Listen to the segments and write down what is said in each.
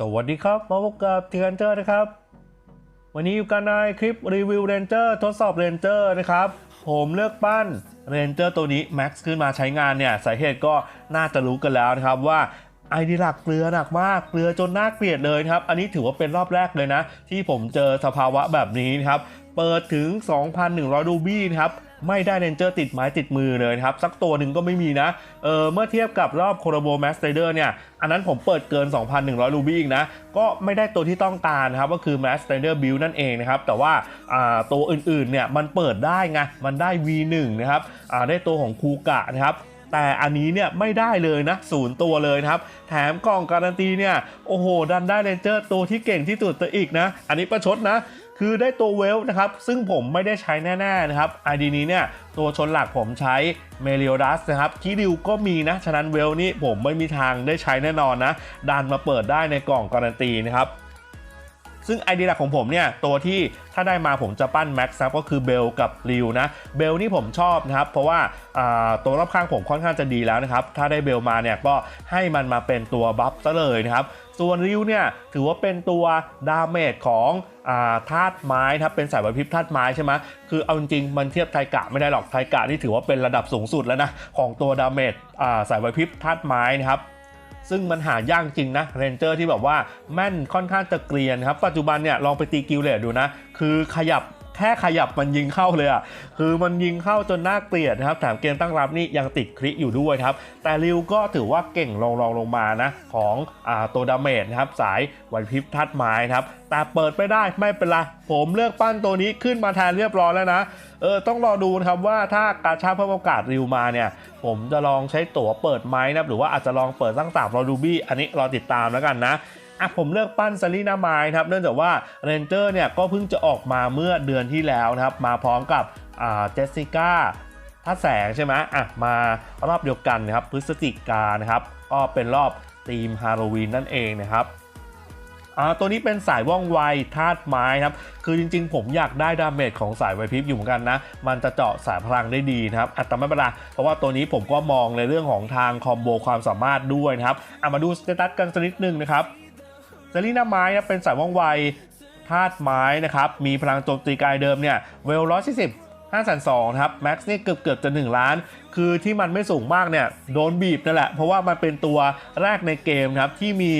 สวัสดีครับ มาพบกับเทียนเจอร์นะครับ วันนี้อยู่กันในคลิปรีวิวเรนเจอร์ทดสอบเรนเจอร์นะครับ ผมเลือกปั้นเรนเจอร์ตัวนี้แม็กซ์ขึ้นมาใช้งานเนี่ย สาเหตุก็น่าจะรู้กันแล้วนะครับว่าไอดีหลักเกลือหนักมากเกลือจนน่าเกลียดเลยครับ อันนี้ถือว่าเป็นรอบแรกเลยนะ ที่ผมเจอสภาวะแบบนี้นะครับ เปิดถึง 2,100ดูบี้นะครับ ไม่ได้เรนเจอร์ติดไม้ติดมือเลยครับ สักตัวหนึ่งก็ไม่มีนะ เออเมื่อเทียบกับรอบโคโรโบแมสเตเดอร์เนี่ย อันนั้นผมเปิดเกิน 2,100 รูบี้อีกนะ ก็ไม่ได้ตัวที่ต้องการครับ ก็คือ Mass Rider Build นั่นเองนะครับ แต่ว่าาตัวอื่นๆเนี่ยมันเปิดได้ไง มันได้ V1 นะครับได้ตัวของคูกะนะครับแต่อันนี้เนี่ยไม่ได้เลยนะศูนย์ตัวเลยครับ แถมกล่องการันตีเนี่ย โอ้โห ดันได้เรนเจอร์ตัวที่เก่งที่สุดตัวอีกนะ อันนี้ประชดนะ คือได้ตัวเวลนะครับ ซึ่งผมไม่ได้ใช้แน่ๆนะครับ ID นี้เนี่ย ตัวชนหลักผมใช้เมเ i ียดัสนะครับคิริวก็มีนะ ฉะนั้นเวลนี่ผมไม่มีทางได้ใช้แน่นอนนะ ดันมาเปิดได้ในกล่องการันตีนะครับซึ่งไอเดียหลักของผมเนี่ยตัวที่ถ้าได้มาผมจะปั้นแม็กซ์ครับก็คือเบลกับริวนะเบลนี่ผมชอบนะครับเพราะว่าอ่าตัวรอบข้างผมค่อนข้างจะดีแล้วนะครับถ้าได้เบลมาเนี่ยก็ให้มันมาเป็นตัวบัฟซะเลยนะครับ ส่วนริวเนี่ยถือว่าเป็นตัวดาเมจของอาธาตุไม้นะครับเป็นสายไหวพริบธาตุไม้ใช่ไหมคือเอาจริงๆมันเทียบไทกะไม่ได้หรอกไทกะนี่ถือว่าเป็นระดับสูงสุดแล้วนะของตัวดาเมจาสายไหวพริบธาตุไม้นะครับซึ่งมันหายากจริงนะเรนเจอร์ที่แบบว่าแม่นค่อนข้างจะเกรียนครับ ปัจจุบันเนี่ยลองไปตีกิลเลตดูนะ คือขยับ แค่ขยับมันยิงเข้าเลยอะ่ะคือมันยิงเข้าจนน่าเกลียดนะครับแถมเกมตั้งรับนี่ยังติดคริอยู่ด้วยครับ แต่ริวก็ถือว่าเก่งลองลองลงมานะ ของอาตัวดาเมจนะครับ สายไหวพริบทัดไม้ครับ แต่เปิดไม่ได้ไม่เป็นไรผมเลือกปั้นตัวนี้ขึ้นมาแทนเรียบร้อยแล้วนะเออต้องรอดูนะครับว่าถ้ากาชาเพิ่มโอกาสริวมาเนี่ย ผมจะลองใช้ตั๋วเปิดไม้นะหรือว่าอาจจะลองเปิดตั้งสามรอดูบี้อันนี้รอติดตามแล้วกันนะ อะผมเลือกปั้นซารีนาไมล์ครับเนื่องจากว่าเรนเจอร์เนี่ยก็เพิ่งจะออกมาเมื่อเดือนที่แล้วนะครับมาพร้อมกับอ่าเจสสิก้าท่าแสงใช่ไหมอะมารอบเดียวกันนะครับพฤศจิกานะครับก็เป็นรอบธีมฮาโลวีนนั่นเองนะครับอ่าตัวนี้เป็นสายว่องไวธาตุไม้ครับ คือจริงๆ ผมอยากได้ดาเมจของสายไวพิบอยู่เหมือนกันนะ มันจะเจาะสายพลังได้ดีนะครับอะแต่ไม่เป็นไรเพราะว่าตัวนี้ผมก็มองในเรื่องของทางคอมโบความสามารถด้วยนะครับอะมาดูสเตตัสกันสักนิดนึงนะครับ เซรีนาไม้นะเป็นสายว่องไวธาตุไม้นะครับมีพลังโจมตีกายเดิมเนี่ยเวลร้อยสี่สิบ 5 2 0 0นะครับแม็กซ์นี่เกือบเกือบจะ 1 ล้าน คือที่มันไม่สูงมากเนี่ยโดนบีบนั่นแหละ เพราะว่ามันเป็นตัวแรกในเกมครับ ที่มี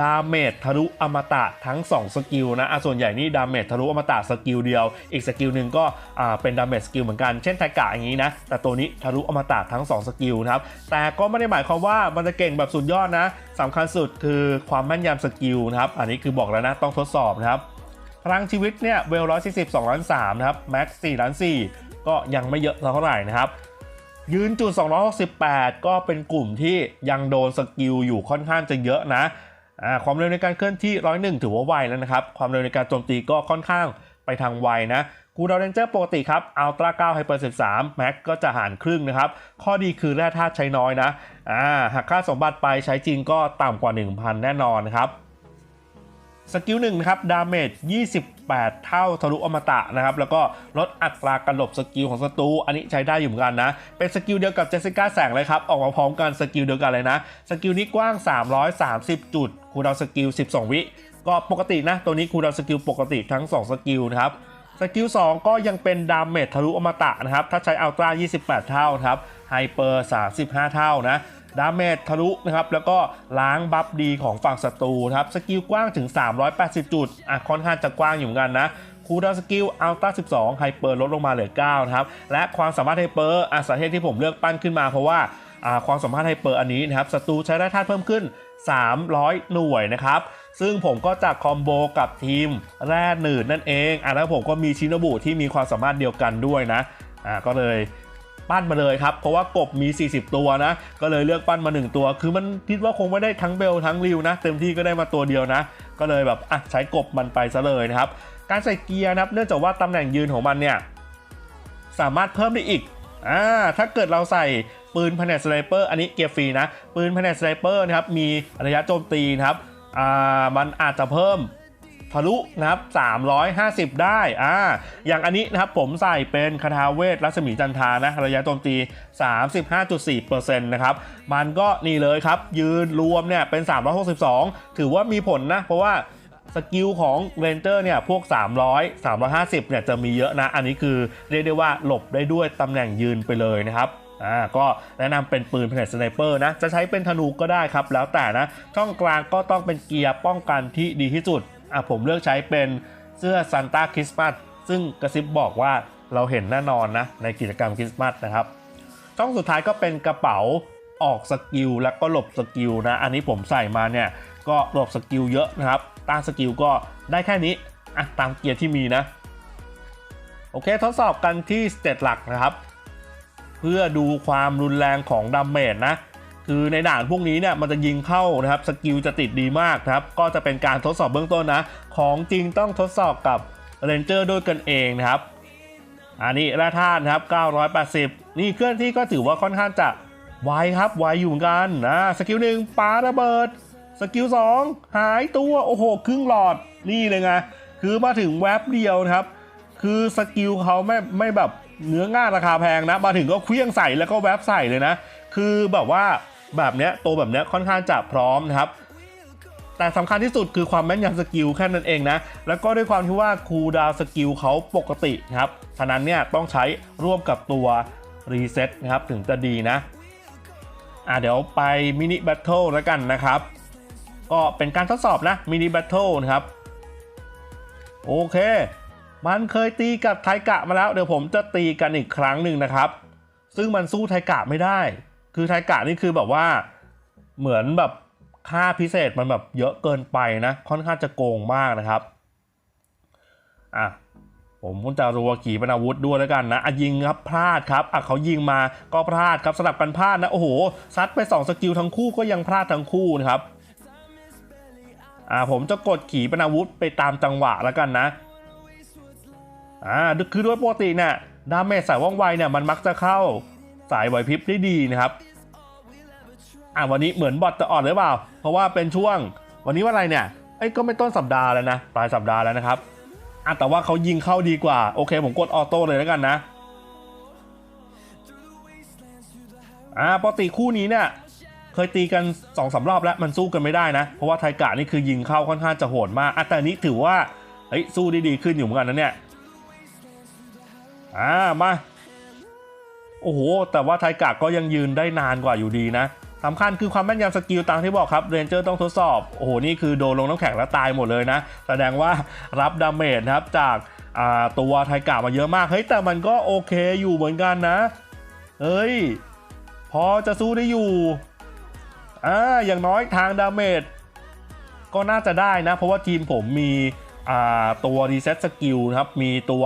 ดาเมจทะลุอมตะทั้ง 2 สกิลนะอะส่วนใหญ่นี่ดาเมจทะลุอมตะสกิลเดียว อีกสกิลหนึ่งก็อ่าเป็นดาเมจสกิลเหมือนกันเช่นไทกะอย่างนี้นะ แต่ตัวนี้ทะลุอมตะทั้ง 2 สกิลนะครับ แต่ก็ไม่ได้หมายความว่ามันจะเก่งแบบสุดยอดนะสำคัญสุดคือความแม่นยำสกิลนะครับอันนี้คือบอกแล้วนะต้องทดสอบนะครับ พลังชีวิตเนี่ยเวล142ล้าน3นะครับแม็กซ์4ล้าน4ก็ยังไม่เยอะเท่าไหร่นะครับ ยืนจุด 268 ก็เป็นกลุ่มที่ยังโดนสกิลอยู่ค่อนข้างจะเยอะนะความเร็วในการเคลื่อนที่ 101 ถือว่าไวแล้วนะครับ ความเร็วในการโจมตีก็ค่อนข้างไปทางไวนะกูดาวเรนเจอร์ปกติครับอัลตร้า9ไฮเปอร์13แม็กก็จะหารครึ่งนะครับ ข้อดีคือแร่ธาตุใช้น้อยนะอ่าหากค่าสมบัติไปใช้จริงก็ต่ำกว่า 1,000 แน่นอนนะครับ สกิลหนึ่งนะครับ ดาเมจ 28 เท่าทะลุอมตะนะครับ แล้วก็ลดอัตราการหลบสกิลของศัตรู อันนี้ใช้ได้อยู่เหมือนกันนะ เป็นสกิลเดียวกับเจสสิก้าแสงเลยครับ ออกมาพร้อมกันสกิลเดียวกันเลยนะ สกิลนี้กว้าง 330 จุด คูลดาวน์สกิล 12 วิ ก็ปกตินะ ตัวนี้คูลดาวน์สกิลปกติทั้ง 2 สกิลนะครับ สกิล 2 ก็ยังเป็นดาเมจทะลุอมตะนะครับ ถ้าใช้อัลตร้า28 เท่าครับ ไฮเปอร์ 35 เท่านะ ดาเมจทะลุนะครับแล้วก็ล้างบัฟดีของฝั่งศัตรูนะครับสกิลกว้างถึง 380 จุดอะค่อนข้างจะกว้างอยู่เหมือนกันนะคูดาวสกิลอัลต้า12ไฮเปอร์ลดลงมาเหลือ9นะครับและความสามารถไฮเปอร์อะสาเหตุที่ผมเลือกปั้นขึ้นมาเพราะว่าอ่าความสามารถไฮเปอร์อันนี้นะครับศัตรูใช้ได้ธาตุเพิ่มขึ้น 300 หน่วยนะครับซึ่งผมก็จะคอมโบกับทีมแร่หนืดนั่นเองอะแล้วผมก็มีชินบุที่มีความสามารถเดียวกันด้วยนะอ่าก็เลย ปั้นมาเลยครับ เพราะว่ากบมี 40 ตัวนะ ก็เลยเลือกปั้นมา 1 ตัว คือมันคิดว่าคงไม่ได้ทั้งเบลทั้งริวนะ เต็มที่ก็ได้มาตัวเดียวนะ ก็เลยแบบอะใช้กบมันไปซะเลยนะครับ การใส่เกียร์นะครับ เนื่องจากว่าตำแหน่งยืนของมันเนี่ยสามารถเพิ่มได้อีกอ่าถ้าเกิดเราใส่ปืนแผนสไนเปอร์อันนี้เกียร์ฟรีนะ ปืนแผนสไนเปอร์นะครับมีระยะโจมตีนะครับอ่ามันอาจจะเพิ่ม ทะลุนะครับ 350 ได้อ่าอย่างอันนี้นะครับผมใส่เป็นคาถาเวทรัศมีจันทานะระยะโจมตี 35.4%นะครับมันก็นี่เลยครับ ยืนรวมเนี่ยเป็น 362 ถือว่ามีผลนะ เพราะว่าสกิลของเรนเจอร์เนี่ยพวก 300 350 เนี่ยจะมีเยอะนะ อันนี้คือเรียกได้ว่าหลบได้ด้วยตำแหน่งยืนไปเลยนะครับอ่าก็แนะนำเป็นปืนเพนสไนเปอร์นะ จะใช้เป็นธนูก็ได้ครับ แล้วแต่นะ ช่องกลางก็ต้องเป็นเกียร์ป้องกันที่ดีที่สุด อะผมเลือกใช้เป็นเสื้อซันต้าคริสต์มาสซึ่งกระซิบบอกว่าเราเห็นแน่นอนนะในกิจกรรมคริสต์มาสนะครับช่องสุดท้ายก็เป็นกระเป๋าออกสกิลแล้วก็หลบสกิลนะอันนี้ผมใส่มาเนี่ยก็หลบสกิลเยอะนะครับต้านสกิลก็ได้แค่นี้อะตามเกียร์ที่มีนะโอเคทดสอบกันที่สเตตหลักนะครับ เพื่อดูความรุนแรงของดาเมจนะ คือในด่านพวกนี้เนี่ยมันจะยิงเข้านะครับสกิลจะติดดีมากครับก็จะเป็นการทดสอบเบื้องต้นนะ ของจริงต้องทดสอบกับเรนเจอร์ด้วยกันเองนะครับ อันนี้แร่ธาตุนครับ 980 นี่เคลื่อนที่ก็ถือว่าค่อนข้างจะไวครับไวอยู่เหมือนกันนะสกิลหนึ่งปาระเบิด สกิล2หายตัวโอ้โหครึ่งหลอดนี่เลยไงคือมาถึงแว็บเดียวนะครับ คือสกิลเขาไม่ไม่แบบเนื้อง่าราคาแพงนะ มาถึงก็เคลี้ยงใส่แล้วก็แว็บใส่เลยนะ คือแบบว่า แบบเนี้ยตัวแบบเนี้ยค่อนข้างจะพร้อมนะครับแต่สำคัญที่สุดคือความแม่นยำสกิลแค่นั้นเองนะ แล้วก็ด้วยความที่ว่าคูดาวสกิลเขาปกตินะครับฉะนั้นเนี่ยต้องใช้ร่วมกับตัวรีเซ็ตนะครับถึงจะดีนะ อะเดี๋ยวไปมินิแบทเทิลแล้วกันนะครับ ก็เป็นการทดสอบนะมินิแบทเทิลนะครับ โอเค มันเคยตีกับไทกะมาแล้ว เดี๋ยวผมจะตีกันอีกครั้งหนึ่งนะครับ ซึ่งมันสู้ไทกะไม่ได้ คือไทกะนี่คือแบบว่าเหมือนแบบค่าพิเศษมันแบบเยอะเกินไปนะ ค่อนข้างจะโกงมากนะครับอะผมก็จะรัวขี่เป็นอาวุธด้วยแล้วกันนะอะยิงครับพลาดครับอะเขายิงมาก็พลาดครับสลับกันพลาดนะโอ้โหซัดไป 2 สกิลทั้งคู่ก็ยังพลาดทั้งคู่นะครับอ่าผมจะกดขี่เป็นอาวุธไปตามจังหวะแล้วกันนะอ่าคือด้วยปกติเนี่ยดาเมจสายว่องไวเนี่ยมันมักจะเข้า สายไหวพริบได้ดีนะครับ อ่าวันนี้เหมือนบอทจะอ่อนหรือเปล่า เพราะว่าเป็นช่วง วันนี้ว่าอะไรเนี่ยไอ้ยก็ไม่ต้นสัปดาห์แล้วนะปลายสัปดาห์แล้วนะครับอะแต่ว่าเขายิงเข้าดีกว่า โอเค ผมกดออโต้เลยแล้วกันนะอ่าปกติคู่นี้เนี่ยเคยตีกัน2อสารอบแล้วมันสู้กันไม่ได้นะ เพราะว่าไทกะนี่คือยิงเข้าค่อนข้างจะโหดมากอะแต่นนี้ถือว่าเฮ้ยสู้ได้ดีขึ้นอยู่เหมือนกันนะเนี่ยอ่ามา โอ้โห แต่ว่าไทกะก็ยังยืนได้นานกว่าอยู่ดีนะสำคัญคือความแม่นยำสกิลตามที่บอกครับเรนเจอร์ต้องทดสอบ โอ้โห นี่คือโดนลงน้ำแข็งแล้วตายหมดเลยนะ แสดงว่ารับดาเมจนะครับจากาตัวไทกะมาเยอะมาก เฮ้ย แต่มันก็โอเคอยู่เหมือนกันนะ เฮ้ย พอจะสู้ได้อยู่ อ่า อย่างน้อยทางดาเมจก็น่าจะได้นะ เพราะว่าทีมผมมีตัวรีเซ็ตสกิลครับ มีตัว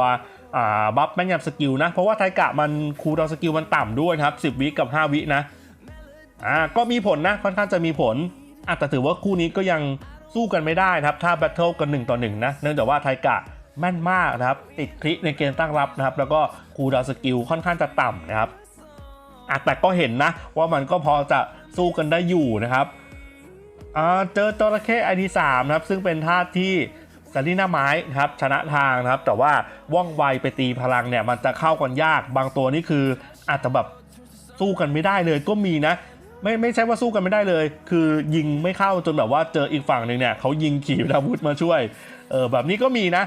บัฟแม่นยำสกิลนะ เพราะว่าไทกะมันคูลดาวสกิลมันต่ำด้วยครับ 10 วิกับ 5 วินะอ่าก็มีผลนะ ค่อนข้างจะมีผลอะแต่ถือว่าคู่นี้ก็ยังสู้กันไม่ได้นะครับ ถ้าแบทเทิลกัน1ต่อ1นะเนื่องจากว่าไทกะแม่นมากนะครับ ติดคลิในเกมตั้งรับนะครับ แล้วก็คูลดาวสกิลค่อนข้างจะต่ำนะครับอะแต่ก็เห็นนะ ว่ามันก็พอจะสู้กันได้อยู่นะครับอ่าเจอจระเข้ไอดีสามนะครับ ซึ่งเป็นท่าที่ ซาลินาไม้ครับชนะทางนะครับ แต่ว่าว่องไวไปตีพลังเนี่ยมันจะเข้ากันยากบางตัวนี่คืออาจจะแบบสู้กันไม่ได้เลยก็มีนะ ไม่ไม่ใช่ว่าสู้กันไม่ได้เลย คือยิงไม่เข้าจนแบบว่าเจออีกฝั่งหนึ่งเนี่ยเขายิงขีปนาวุธมาช่วยเออแบบนี้ก็มีนะ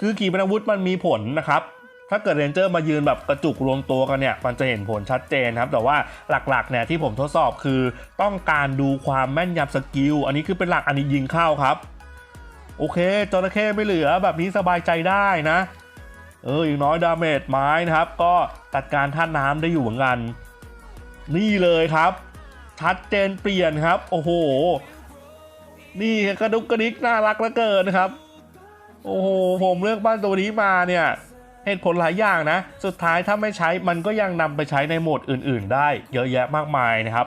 คือขีปนาวุธมันมีผลนะครับถ้าเกิดเรนเจอร์มายืนแบบกระจุกรวมตัวกันเนี่ย มันจะเห็นผลชัดเจนครับ แต่ว่าหลักๆเนี่ยที่ผมทดสอบคือต้องการดูความแม่นยำสกิล อันนี้คือเป็นหลักอันนี้ยิงเข้าครับ โอเคจระเข้ไม่เหลือแบบนี้สบายใจได้นะ เอออย่างน้อยดาเมจไม้นะครับ ก็จัดการท่าน้ำได้อยู่เหมือนกัน นี่เลยครับ ชัดเจนเปลี่ยนครับ โอ้โห นี่กระดุกกระดิกน่ารักเหลือเกินนะครับ โอ้โหผมเลือกบ้านตัวนี้มาเนี่ยเหตุผลหลายอย่างนะ สุดท้ายถ้าไม่ใช้มันก็ยังนำไปใช้ในโหมดอื่น ๆ ได้เยอะแยะมากมายนะครับ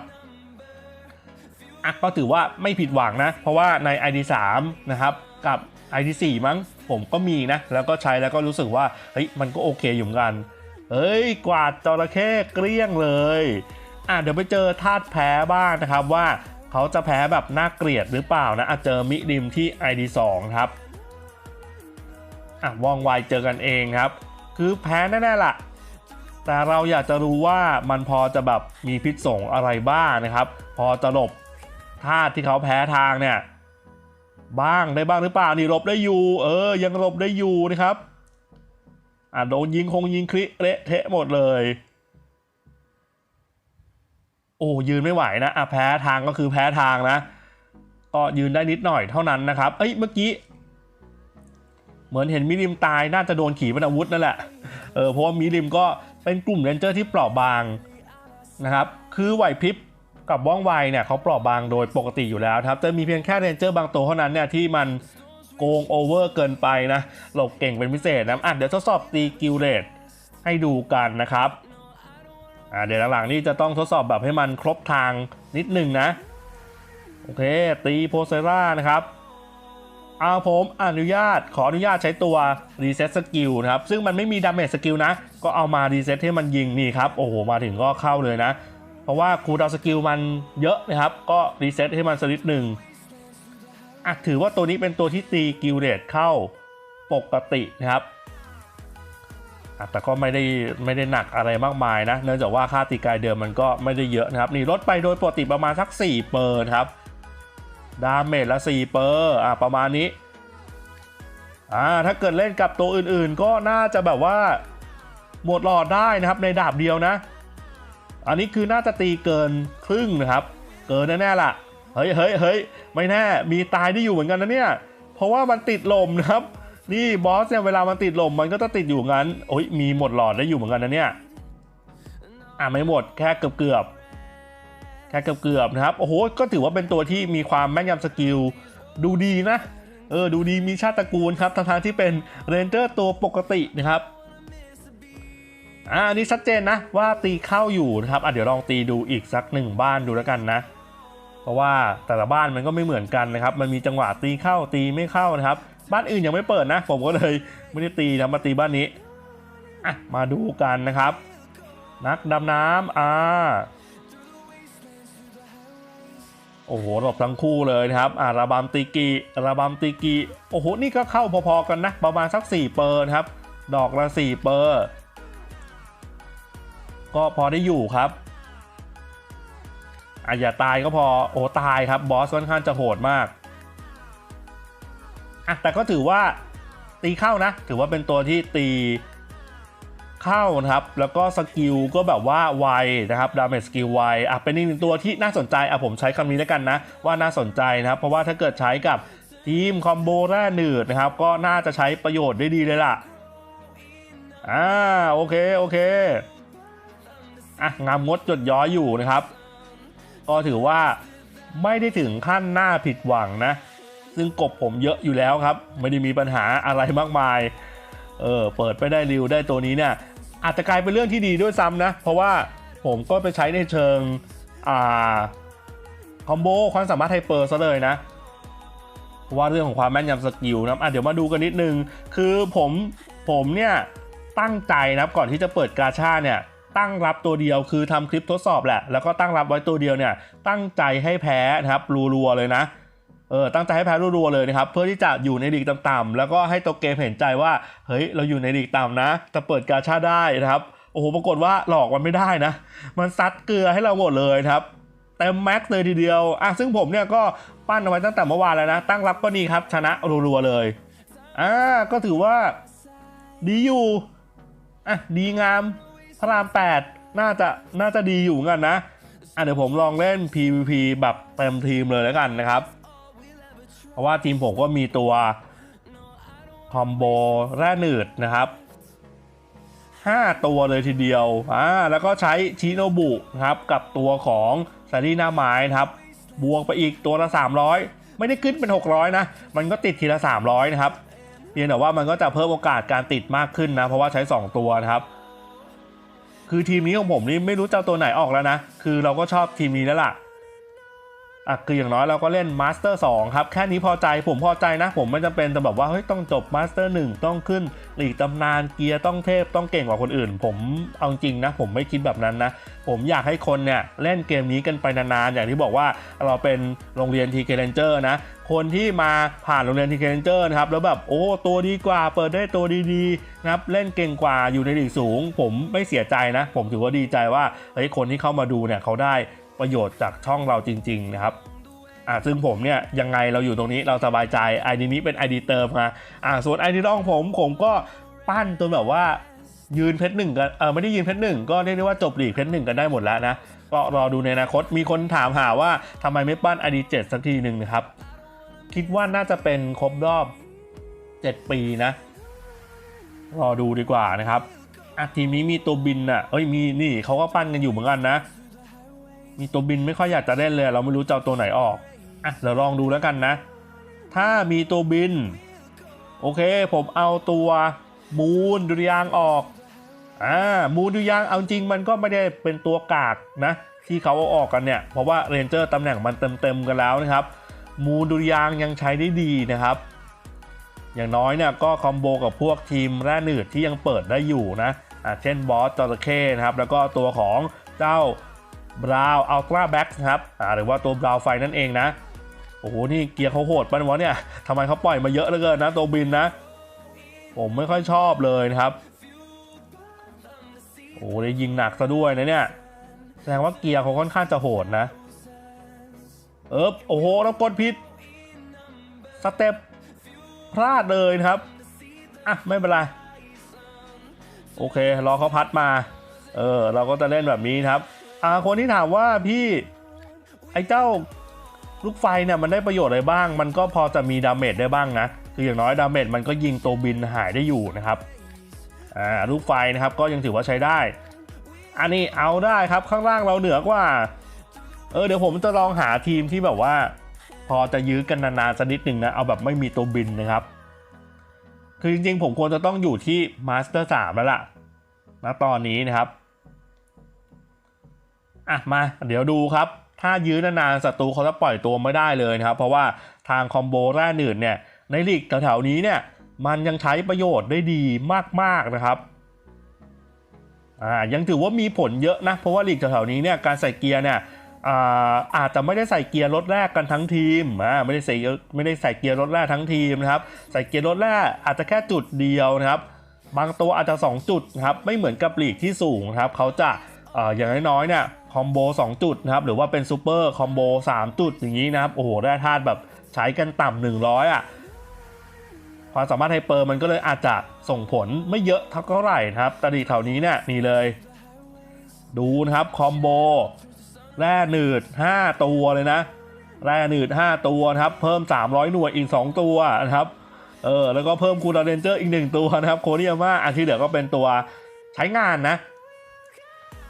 อะก็ถือว่าไม่ผิดหวังนะ เพราะว่าใน ID3 นะครับ กับ ID4 มั้งผมก็มีนะ แล้วก็ใช้แล้วก็รู้สึกว่าเฮ้ยมันก็โอเคอยู่เหมือนกันเฮ้ย กวาดจระเข้เกลี้ยงเลย อะเดี๋ยวไปเจอธาตุแพ้บ้างนะครับว่าเขาจะแพ้แบบน่าเกลียดหรือเปล่านะอะเจอมิริมที่ ID2 ครับอะว่องไวเจอกันเองครับ คือแพ้แน่ๆล่ะ แต่เราอยากจะรู้ว่ามันพอจะแบบมีพิษสงอะไรบ้างนะครับ พอจะหลบธาตุที่เขาแพ้ทางเนี่ย บ้างได้บ้างหรือเปล่านี่หลบได้อยู่ เออ ยังหลบได้อยู่นะครับอะโดนยิงคงยิงคลิเละเทะหมดเลย โอ้ยืนไม่ไหวนะอะแพ้ทางก็คือแพ้ทางนะก็ยืนได้นิดหน่อยเท่านั้นนะครับ เอ้ยเมื่อกี้เหมือนเห็นมิริมตายน่าจะโดนขี่เป็นอาวุธนั่นแหละ เออเพราะว่ามิริมก็เป็นกลุ่มเรนเจอร์ที่เปราะบางนะครับ คือไหวพริบ กับว่องไวเนี่ยเขาเปราะบางโดยปกติอยู่แล้วครับจะมีเพียงแค่เรนเจอร์บางตัวเท่านั้นเนี่ยที่มันโกงโอเวอร์เกินไปนะหลบเก่งเป็นพิเศษนะอะเดี๋ยวทดสอบตีกิลเรตให้ดูกันนะครับอ่าเดี๋ยวหลังๆนี่จะต้องทดสอบแบบให้มันครบทางนิดหนึ่งนะ โอเค ตีโพเซรานะครับเอาผมอนุญาตขออนุญาตใช้ตัว Reset Skill นะครับ ซึ่งมันไม่มี Damage Skill นะ ก็เอามา Reset ให้มันยิงนี่ครับ โอ้โห มาถึงก็เข้าเลยนะ ราะว่าคูดาวสกิลมันเยอะนะครับ ก็ Reset ให้มันสักนิดหนึ่งอะถือว่าตัวนี้เป็นตัวที่ตีกิลเรตเข้าปกตินะครับอะแต่ก็ไม่ได้ไม่ได้หนักอะไรมากมายนะ เนื่องจากว่าค่าตีกายเดิมมันก็ไม่ได้เยอะนะครับ นี่ลดไปโดยปกติประมาณสัก 4 เปอร์ครับ ดาเมจละ 4 เปอร์อะประมาณนี้อ่าถ้าเกิดเล่นกับตัวอื่นๆ ก็น่าจะแบบว่าหมดหลอดได้นะครับในดาบเดียวนะ อันนี้คือน่าจะตีเกินครึ่งนะครับ เกินแน่ๆล่ะ เฮ้ยเฮ้ยเฮ้ยไม่แน่ มีตายได้อยู่เหมือนกันนะเนี่ย เพราะว่ามันติดลมนะครับ นี่บอสเนี่ยเวลามันติดลมมันก็จะติดอยู่งั้น โอ้ยมีหมดหลอดได้อยู่เหมือนกันนะเนี่ย อะไม่หมดแค่เกือบเกือบๆแค่เกือบๆนะครับ โอ้โห ก็ถือว่าเป็นตัวที่มีความแม่นยำสกิลดูดีนะ เออ ดูดีมีชาติตระกูลครับ ทั้งๆที่เป็นเรนเจอร์ตัวปกตินะครับ อ่าอันนี้ชัดเจนนะว่าตีเข้าอยู่นะครับอะเดี๋ยวลองตีดูอีกสักหนึ่งบ้านดูแล้วกันนะ เพราะว่าแต่ละบ้านมันก็ไม่เหมือนกันนะครับ มันมีจังหวะตีเข้าตีไม่เข้านะครับ บ้านอื่นยังไม่เปิดนะ ผมก็เลยไม่ได้ตีนะมาตีบ้านนี้อะมาดูกันนะครับ นักดำน้ำอ่าโอ้โหหลบทั้งคู่เลยนะครับอ่าระบำติกิระบำติกิโอ้โห นี่ก็เข้าพอๆกันนะ ประมาณสัก 4 เปอร์นะครับ ดอกละ 4 เปอร์ ก็พอได้อยู่ครับอะอย่าตายก็พอโอ้ตายครับบอสค่อนข้างจะโหดมากอะแต่ก็ถือว่าตีเข้านะ ถือว่าเป็นตัวที่ตีเข้านะครับ แล้วก็สกิลก็แบบว่าไวนะครับดาเมจสกิลไวอะเป็นอีกหนึ่งตัวที่น่าสนใจอะผมใช้คำนี้แล้วกันนะ ว่าน่าสนใจนะครับ เพราะว่าถ้าเกิดใช้กับทีมคอมโบแร่หนืดนะครับ ก็น่าจะใช้ประโยชน์ได้ดีเลยล่ะอ่าโอเค โอเค อะงามงดจดย้อยอยู่นะครับ ก็ถือว่าไม่ได้ถึงขั้นหน้าผิดหวังนะ ซึ่งกบผมเยอะอยู่แล้วครับ ไม่ได้มีปัญหาอะไรมากมาย เออเปิดไปได้ริวได้ตัวนี้เนี่ยอาจจะกลายเป็นเรื่องที่ดีด้วยซ้ำนะ เพราะว่าผมก็ไปใช้ในเชิง อ่า คอมโบความสามารถไฮเปอร์ซะเลยนะเพราะว่าเรื่องของความแม่นยำสกิลนะอะเดี๋ยวมาดูกันนิดนึง คือผมผมเนี่ยตั้งใจนะครับก่อนที่จะเปิดกาชาเนี่ย ตั้งรับตัวเดียว คือทำคลิปทดสอบแหละ แล้วก็ตั้งรับไว้ตัวเดียวเนี่ย ตั้งใจให้แพ้นะครับรัวๆเลยนะ เออ ตั้งใจให้แพ้รัวๆเลยนะครับ เพื่อที่จะอยู่ในลีกต่ำๆ แล้วก็ให้ตัวเกมเห็นใจว่า เฮ้ย เราอยู่ในลีกต่ำนะ จะเปิดกาชาได้นะครับ โอ้โห ปรากฏว่าหลอกมันไม่ได้นะ มันซัดเกลือให้เราหมดเลยครับเต็มแม็กซ์เลยทีเดียว อะซึ่งผมเนี่ยก็ปั้นเอาไว้ตั้งแต่เมื่อวานแล้วนะ ตั้งรับก็นี่ครับ ชนะรัวๆเลย อ่า ก็ถือว่า ดีอยู่ อะ ดีงาม พระราม 8 น่าจะน่าจะดีอยู่เหมือนกันนะอะเดี๋ยวผมลองเล่น PVP แบบเต็มทีมเลยแล้วกันนะครับ เพราะว่าทีมผมก็มีตัวคอมโบแร่หนืดนะครับ 5 ตัวเลยทีเดียวอ่าแล้วก็ใช้ชิโนบุนะครับกับตัวของซารีนาไม้นะครับ บวกไปอีกตัวละ 300 ไม่ได้ขึ้นเป็น 600 นะ มันก็ติดทีละ 300 นะครับเพียงแต่ว่ามันก็จะเพิ่มโอกาสการติดมากขึ้นนะ เพราะว่าใช้ 2 ตัวนะครับ คือทีมนี้ของผมนี่ไม่รู้จะเอาตัวไหนออกแล้วนะ คือเราก็ชอบทีมนี้แล้วล่ะ อะคืออย่างน้อยเราก็เล่นมาสเตอร์2ครับ แค่นี้พอใจผมพอใจนะ ผมไม่จำเป็นจะแบบว่าเฮ้ยต้องจบมาสเตอร์1ต้องขึ้นหลีกตำนานเกียร์ต้องเทพต้องเก่งกว่าคนอื่น ผมเอาจริงนะ ผมไม่คิดแบบนั้นนะ ผมอยากให้คนเนี่ยเล่นเกมนี้กันไปนานๆอย่างที่บอกว่าเราเป็นโรงเรียนทีเคเ n นเจอร์นะคนที่มาผ่านโรงเรียนทีเคเ n นเจอร์นะครับแล้วแบบโอ้ตัวดีกว่าเปิดได้ตัวดีๆนะครับเล่นเก่งกว่าอยู่ในลีกสูง ผมไม่เสียใจนะ ผมถือว่าดีใจว่าเฮ้ยคนที่เข้ามาดูเนี่ยเขาได้ ประโยชน์จากช่องเราจริง ๆ นะครับอ่าซึ่งผมเนี่ยยังไงเราอยู่ตรงนี้เราสบายใจ ID นี้เป็น ID เติมมาอ่าส่วน ID น้องผมผมก็ปั้นจนแบบว่ายืนเพชรหนึ่งกันเออไม่ได้ยืนเพชรหนึ่งก็เรียกได้ว่าจบหลีกเพชรหนึ่งกันได้หมดแล้วนะก็รอดูในอนาคตมีคนถามหาว่าทำไมไม่ปั้น ID 7สักทีหนึ่งนะครับ คิดว่าน่าจะเป็นครบรอบ 7 ปีนะ รอดูดีกว่านะครับอะทีมนี้มีตัวบินอะเอ้ยมีนี่เขาก็ปั้นกันอยู่เหมือนกันนะ มีตัวบินไม่ค่อยอยากจะเล่นเลย เราไม่รู้จะเอาตัวไหนออกอะเดี๋ยวลองดูแล้วกันนะ ถ้ามีตัวบิน โอเค ผมเอาตัวมูนดุริยางออกอ่ามูนดุริยางเอาจริงมันก็ไม่ได้เป็นตัวกากนะ ที่เขาเอาออกกันเนี่ยเพราะว่าเรนเจอร์ตำแหน่งมันเต็มๆกันแล้วนะครับ มูนดุริยางยังใช้ได้ดีนะครับ อย่างน้อยเนี่ยก็คอมโบกับพวกทีมแร่หนืดที่ยังเปิดได้อยู่นะอะเช่นบอสจอร์เคนะครับแล้วก็ตัวของเจ้า บราวอัลตร้าแบ็กครับหรือว่าตัวบราวไฟนั่นเองนะ โอ้โห นี่เกียร์เขาโหดปะวะเนี่ยทำไมเขาปล่อยมาเยอะเหลือเกินนะ ตัวบินนะ ผมไม่ค่อยชอบเลยนะครับ โอ้โหได้ยิงหนักซะด้วยนะเนี่ย แสดงว่าเกียร์เขาค่อนข้างจะโหดนะ เอิบโอ้โหแล้วกดผิด สเต็ปพลาดเลยครับ อะ ไม่เป็นไร โอเค รอเขาพัดมา เออ เราก็จะเล่นแบบนี้ครับ อ่าคนที่ถามว่าพี่ไอ้เจ้าลูกไฟเนี่ยมันได้ประโยชน์อะไรบ้าง มันก็พอจะมีดาเมจได้บ้างนะ คืออย่างน้อยดาเมจมันก็ยิงตัวบินหายได้อยู่นะครับ อ่าลูกไฟนะครับก็ยังถือว่าใช้ได้ อันนี้เอาได้ครับข้างล่างเราเหนือกว่า เออเดี๋ยวผมจะลองหาทีมที่แบบว่า พอจะยื้อกันนานๆสักนิดหนึ่งนะ เอาแบบไม่มีตัวบินนะครับ คือจริงๆผมควรจะต้องอยู่ที่มาสเตอร์สามแล้วล่ะ ณ ตอนนี้นะครับ อะมาเดี๋ยวดูครับ ถ้ายื้อนานๆศัตรูเขาจะปล่อยตัวไม่ได้เลยนะครับ เพราะว่าทางคอมโบแร่หนืดเนี่ยในลีกแถวๆนี้เนี่ยมันยังใช้ประโยชน์ได้ดีมากๆนะครับอ่ายังถือว่ามีผลเยอะนะ เพราะว่าลีกแถวๆนี้เนี่ยการใส่เกียร์เนี่ยอ่าอาจจะไม่ได้ใส่เกียร์รถแรกกันทั้งทีมอ่าไม่ได้ใส่ไม่ได้ใส่เกียร์รถแรกทั้งทีมนะครับ ใส่เกียร์รถแรกอาจจะแค่จุดเดียวนะครับ บางตัวอาจจะ 2 จุดนะครับ ไม่เหมือนกับลีกที่สูงนะครับ เขาจะ อย่างน้อยๆเนี่ยคอมโบ2จุดนะครับหรือว่าเป็นซูเปอร์คอมโบ3จุดอย่างนี้นะครับโอ้โหได้ธาตุแบบใช้กันต่ำ100อะความสามารถไฮเปอร์มันก็เลยอาจจะส่งผลไม่เยอะเท่าไหร่นะครับแต่ดีแถวนี้เนี่ยนี่เลย ดูนะครับคอมโบแร่หนืด 5 ตัวเลยนะแร่หนืด 5 ตัวนะครับ เพิ่ม 300 หน่วยอีก 2 ตัวนะครับเออแล้วก็เพิ่มคูลดาเรนเจอร์อีก 1 ตัวนะครับโคเรียมาอันที่เหลือก็เป็นตัวใช้งานนะ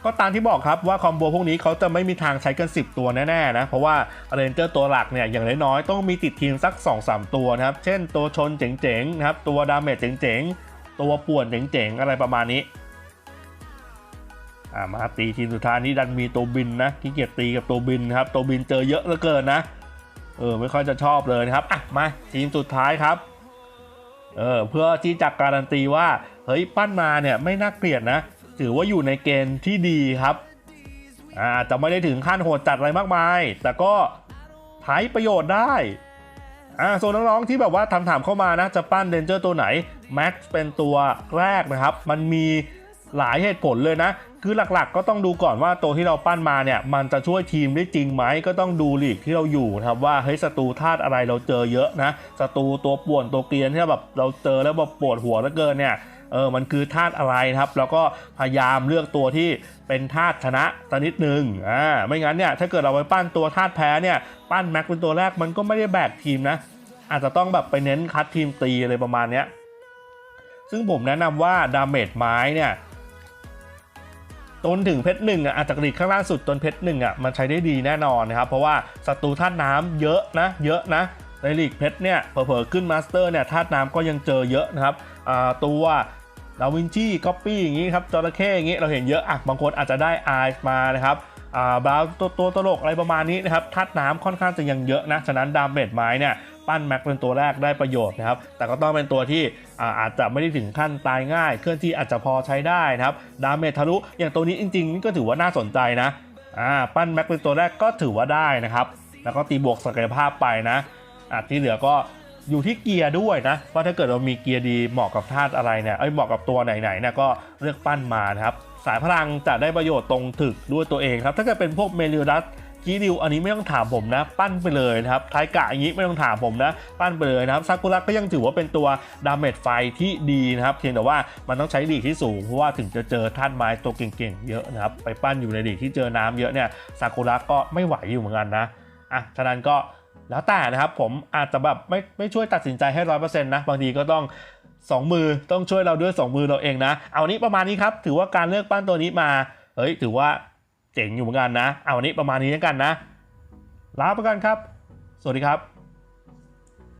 ก็ตามที่บอกครับว่าคอมโบพวกนี้เขาจะไม่มีทางใช้กัน 10 ตัวแน่ๆนะ เพราะว่าเรนเจอร์ตัวหลักเนี่ยอย่างน้อยๆต้องมีติดทีมสัก 2-3 ตัวนะครับ เช่นตัวชนเจ๋งๆนะครับตัวดาเมจเจ๋งๆ ตัวป่วนเจ๋งๆ อะไรประมาณนี้ามาตีทีมสุดท้ายนี้ดันมีตัวบินนะขี้เกียจตีกับตัวบินครับตัวบินเจอเยอะเหลือเกินนะเออไม่ค่อยจะชอบเลยนะครับอะมาทีมสุดท้ายครับเออเพื่อที่จะการันตีว่าเฮ้ยปั้นมาเนี่ยไม่น่าเกลียดนะ ถือว่าอยู่ในเกณฑ์ที่ดีครับอ่าจะไม่ได้ถึงขั้นโหดจัดอะไรมากมาย แต่ก็ใช้ประโยชน์ได้อ่าส่วนน้องๆที่แบบว่าถามถามๆเข้ามานะ จะปั้นเดนเจอร์ตัวไหนแม็กซ์เป็นตัวแรกนะครับ มันมีหลายเหตุผลเลยนะ คือหลักๆ ก็ต้องดูก่อนว่าตัวที่เราปั้นมาเนี่ย มันจะช่วยทีมได้จริงไหม ก็ต้องดูลีกที่เราอยู่นะครับว่าเฮ้ยศัตรูธาตุอะไรเราเจอเยอะนะศัตรูตัวป่วนตัวเกรียนที่แบบเราเจอแล้วแบบปวดหัวเหลือเกินเนี่ย เออมันคือธาตุอะไรนะครับ แล้วก็พยายามเลือกตัวที่เป็นธาตุชนะสักนิดหนึ่งอ่าไม่งั้นเนี่ยถ้าเกิดเราไปปั้นตัวธาตุแพ้เนี่ยปั้นแม็กเป็นตัวแรกมันก็ไม่ได้แบกทีมนะ อาจจะต้องแบบไปเน้นคัดทีมตีอะไรประมาณเนี้ยซึ่งผมแนะนำว่าดาเมจไม้เนี่ยจนถึงเพชรหนึ่งอะอาจจะกรีดข้างล่างสุดจนเพชรหนึ่งอะมันใช้ได้ดีแน่นอนนะครับ เพราะว่าศัตรูธาตุน้ำเยอะนะ เยอะนะในลีกเพชรเนี่ยเผลอๆขึ้นมาสเตอร์เนี่ยธาตุน้ำก็ยังเจอเยอะนะครับอ่าตัว ดาวินชีก๊อปปี้อย่างงี้ครับจระเข้อย่างงี้เราเห็นเยอะอะบางคนอาจจะได้อายมานะครับอ่าบราวตัวตัวตลกอะไรประมาณนี้นะครับธาตุน้ำค่อนข้างจะยังเยอะนะฉะนั้นดามเมจไม้เนี่ยปั้นแม็กเป็นตัวแรกได้ประโยชน์นะครับแต่ก็ต้องเป็นตัวที่อาอาจจะไม่ได้ถึงขั้นตายง่าย เคลื่อนที่อาจจะพอใช้ได้นะครับดามเมจทะลุอย่างตัวนี้จริงๆนี่ก็ถือว่าน่าสนใจนะอ่าปั้นแม็กเป็นตัวแรกก็ถือว่าได้นะครับแล้วก็ตีบวกศักยภาพไปนะอะที่เหลือก็ อยู่ที่เกียร์ด้วยนะว่าถ้าเกิดเรามีเกียร์ดีเหมาะกับธาตุอะไรเนี่ยเอ้ยเหมาะกับตัวไหนๆเนี่ยก็เลือกปั้นมานะครับสายพลังจะได้ประโยชน์ตรงถึกด้วยตัวเองครับ ถ้าเกิดเป็นพวกเมลิดัสกีริวอันนี้ไม่ต้องถามผมนะ ปั้นไปเลยนะครับไทกะอย่างนี้ไม่ต้องถามผมนะ ปั้นไปเลยนะครับซากุระก็ยังถือว่าเป็นตัวดาเมจไฟที่ดีนะครับเพียงแต่ว่ามันต้องใช้ลีที่สูงเพราะว่าถึงจะเจอท่านไม้ตัวเก่งๆเยอะนะครับไปปั้นอยู่ในลีที่เจอน้ำเยอะเนี่ยซากุระก็ไม่ไหวอยู่เหมือนกันนะอะฉะนั้นก็ แล้วแต่นะครับผมอาจจะแบบไม่ไม่ช่วยตัดสินใจให้ร้อยเปอร์เซ็นต์นะ บางทีก็ต้องสองมือต้องช่วยเราด้วยสองมือเราเองนะ เอาวันนี้ประมาณนี้ครับ ถือว่าการเลือกปั้นตัวนี้มาเฮ้ยถือว่าเจ๋งอยู่เหมือนกันนะ เอาวันนี้ประมาณนี้แล้วกันนะลาไปกันครับ สวัสดีครับ